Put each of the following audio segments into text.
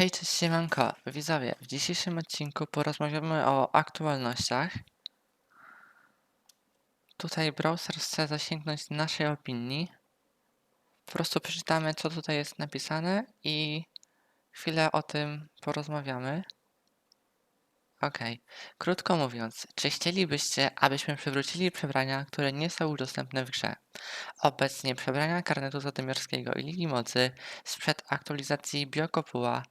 Hej, cześć siemanko, widzowie. W dzisiejszym odcinku porozmawiamy o aktualnościach. Tutaj browser chce zasięgnąć naszej opinii. Po prostu przeczytamy, co tutaj jest napisane i chwilę o tym porozmawiamy. Okej, krótko mówiąc, czy chcielibyście, abyśmy przywrócili przebrania, które nie są udostępne w grze? Obecnie przebrania karnetu zadymiarskiego i Ligi Mocy sprzed aktualizacji Biokopuła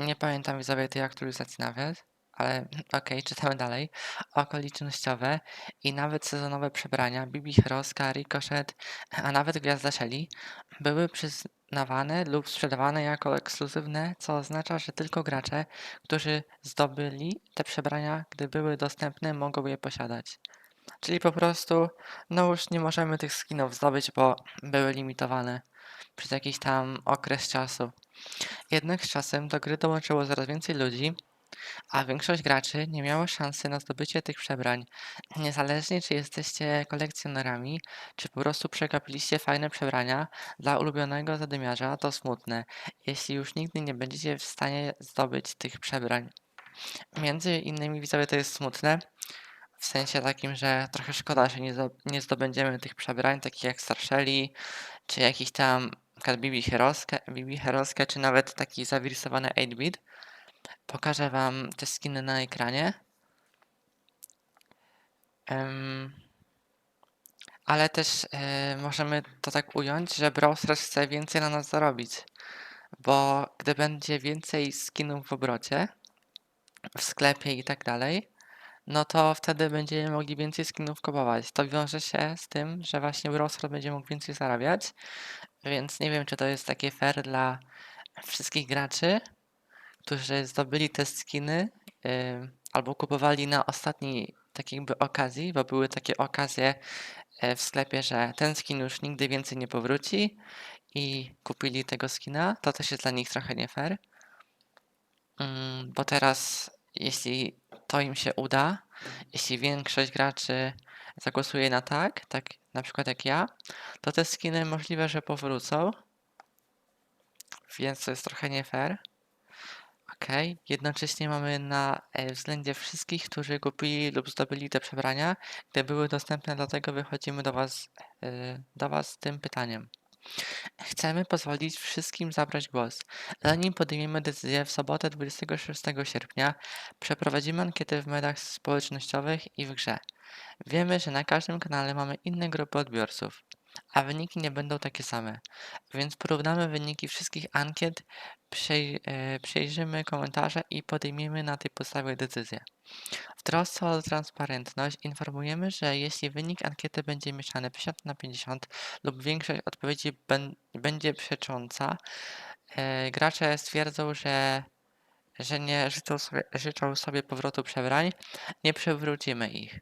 nie pamiętam widzowie tej aktualizacji nawet, ale okej, czytamy dalej. Okolicznościowe i nawet sezonowe przebrania Bibi Heroska, Ricochet, a nawet Gwiazda Shelly były przyznawane lub sprzedawane jako ekskluzywne, co oznacza, że tylko gracze, którzy zdobyli te przebrania, gdy były dostępne, mogą je posiadać. Czyli po prostu, no już nie możemy tych skinów zdobyć, bo były limitowane przez jakiś tam okres czasu. Jednak z czasem do gry dołączyło coraz więcej ludzi, a większość graczy nie miało szansy na zdobycie tych przebrań. Niezależnie czy jesteście kolekcjonerami, czy po prostu przegapiliście fajne przebrania dla ulubionego zadymiarza, to smutne, jeśli już nigdy nie będziecie w stanie zdobyć tych przebrań. Między innymi widzowie to jest smutne, w sensie takim, że trochę szkoda, że nie, nie zdobędziemy tych przebrań, takich jak Starsheli, czy jakiś tam przykład Bibi Heroskę, Bibi Heroskę, czy nawet taki zawirsowany 8-bit. Pokażę wam te skiny na ekranie. Em, ale też e, możemy to tak ująć, że browser chce więcej na nas zarobić. Bo gdy będzie więcej skinów w obrocie, w sklepie i tak dalej, no to wtedy będziemy mogli więcej skinów kupować. To wiąże się z tym, że właśnie browser będzie mógł więcej zarabiać, więc nie wiem, czy to jest takie fair dla wszystkich graczy, którzy zdobyli te skiny ym, albo kupowali na ostatniej takiej jakby okazji, bo były takie okazje e, w sklepie, że ten skin już nigdy więcej nie powróci i kupili tego skina. To też jest dla nich trochę nie fair. Mm, bo teraz, jeśli to im się uda, jeśli większość graczy zagłosuje na tak, tak na przykład jak ja, to te skiny możliwe, że powrócą. Więc to jest trochę nie fair. Okej, jednocześnie mamy na e, względzie wszystkich, którzy kupili lub zdobyli te przebrania, gdy były dostępne, dlatego wychodzimy do Was, e, do was z tym pytaniem. Chcemy pozwolić wszystkim zabrać głos. Zanim podejmiemy decyzję w sobotę 26 sierpnia, przeprowadzimy ankietę w mediach społecznościowych i w grze. Wiemy, że na każdym kanale mamy inne grupy odbiorców, a wyniki nie będą takie same, więc porównamy wyniki wszystkich ankiet, e, przejrzymy komentarze i podejmiemy na tej podstawie decyzję. W trosce o transparentność informujemy, że jeśli wynik ankiety będzie mieszany 50 na 50 lub większość odpowiedzi będzie przecząca, e, gracze stwierdzą, że, że nie życzą sobie, życzą sobie powrotu przebrań, nie przywrócimy ich.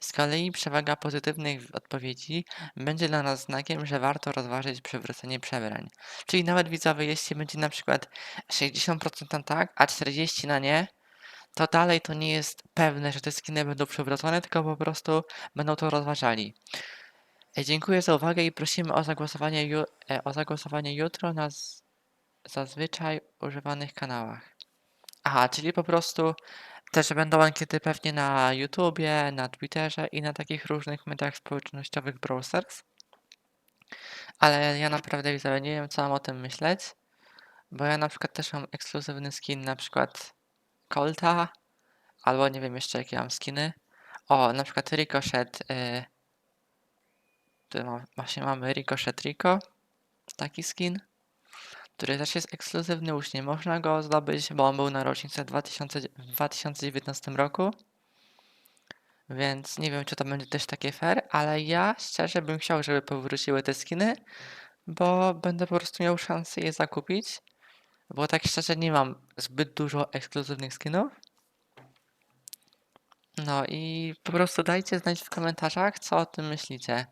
Z kolei przewaga pozytywnych odpowiedzi będzie dla nas znakiem, że warto rozważyć przywrócenie przebrań. Czyli nawet widzowie, jeśli będzie na przykład 60% na tak, a 40% na nie, to dalej to nie jest pewne, że te skiny będą przywrócone, tylko po prostu będą to rozważali. E, Dziękuję za uwagę i prosimy o zagłosowanie, e, o zagłosowanie jutro na zazwyczaj używanych kanałach. Aha, czyli po prostu też będą ankiety pewnie na YouTubie, na Twitterze i na takich różnych mediach społecznościowych browsers. Ale ja naprawdę widzowie nie wiem, co mam o tym myśleć, bo ja na przykład też mam ekskluzywny skin, na przykład Colta, albo nie wiem jeszcze jakie mam skiny. O, na przykład Ricochet. Yy, tu właśnie mamy Ricochet Rico, taki skin, który też jest ekskluzywny, już nie można go zdobyć, bo on był na rocznicę 2000, w 2019 roku. Więc nie wiem, czy to będzie też takie fair, ale ja szczerze bym chciał, żeby powróciły te skiny, bo będę po prostu miał szansę je zakupić. Bo tak szczerze nie mam zbyt dużo ekskluzywnych skinów. No i po prostu dajcie znać w komentarzach, co o tym myślicie.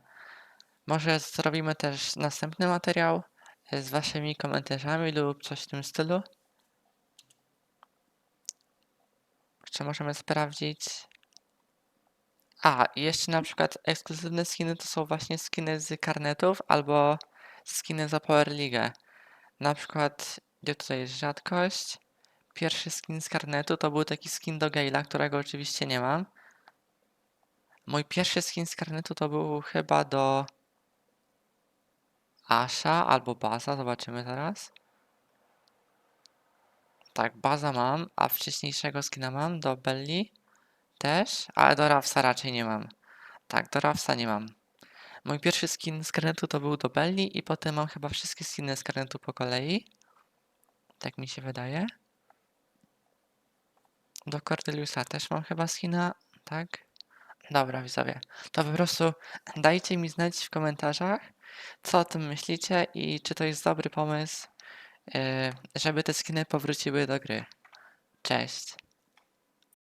Może zrobimy też następny materiał z waszymi komentarzami lub coś w tym stylu. Czy możemy sprawdzić? A, i jeszcze na przykład ekskluzywne skiny to są właśnie skiny z karnetów albo skiny za Power League. Na przykład, gdzie tutaj jest rzadkość? pierwszy skin z karnetu to był taki skin do Gale'a, którego oczywiście nie mam. Mój pierwszy skin z karnetu to był chyba do Asha albo Baza, zobaczymy zaraz. Tak, Baza mam, a wcześniejszego skina mam do Belly też, ale do Ravsa raczej nie mam. Tak, do Ravsa nie mam. Mój pierwszy skin z karnetu to był do Belly i potem mam chyba wszystkie skiny z karnetu po kolei. Tak mi się wydaje. Do Cordeliusa też mam chyba skina, tak? Dobra, widzowie. To po prostu dajcie mi znać w komentarzach, co o tym myślicie i czy to jest dobry pomysł, yy, żeby te skiny powróciły do gry. Cześć.